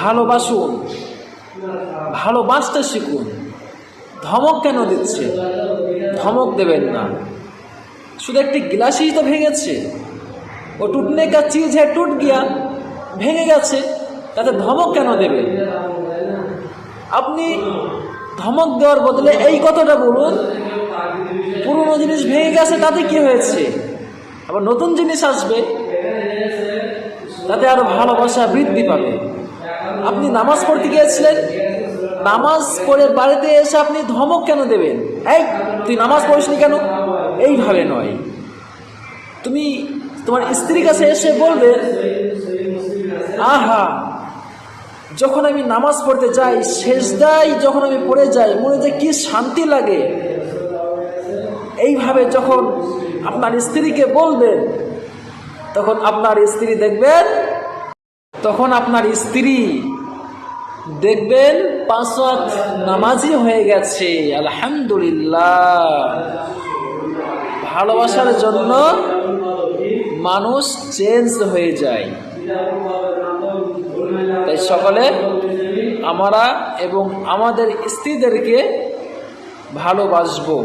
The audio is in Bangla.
ভালোবাসুন, ভালোবাসতে শিখুন। ধমক কেন দিচ্ছে? ধমক দেবেন না। শুধু একটি গ্লাসই তো ভেঙেছে। ও টুটনে কা চিজ হ্যাঁ টুট গিয়া, ভেঙে গেছে। তাতে ধমক কেন দেবে আপনি ধমক দেওয়ার বদলে এই কথাটা বলুন, পুরনো জিনিস ভেঙে গেছে, তাতে কি হয়েছে? আবার নতুন জিনিস আসবে, তাতে আরও ভালোবাসা বৃদ্ধি পাবে। আপনি নামাজ পড়তে গিয়েছিলেন? নামাজ পড়ে বাড়িতে এসে আপনি ধমক কেন দেবেন? এই, তুই নামাজ পড়িসনি কেন? এইভাবে নয়। তুমি তোমার স্ত্রীর কাছে এসে বলবে, আহা, যখন আমি নামাজ পড়তে যাই, শেষদাই যখন আমি পড়ে যাই, মনে যে কি শান্তি লাগে। এইভাবে যখন আপনার স্ত্রীকে বলবেন তখন আপনার স্ত্রী দেখবেন তখন আপনার স্ত্রী দেখবেন পাঁচ নামাজি হয়ে গেছে। আলহামদুলিল্লাহ। ভালোবাসার জন্য মানুষ চেঞ্জ হয়ে যায়। তাই সকলে আমরা এবং আমাদের স্ত্রীদেরকে ভালোবাসবো।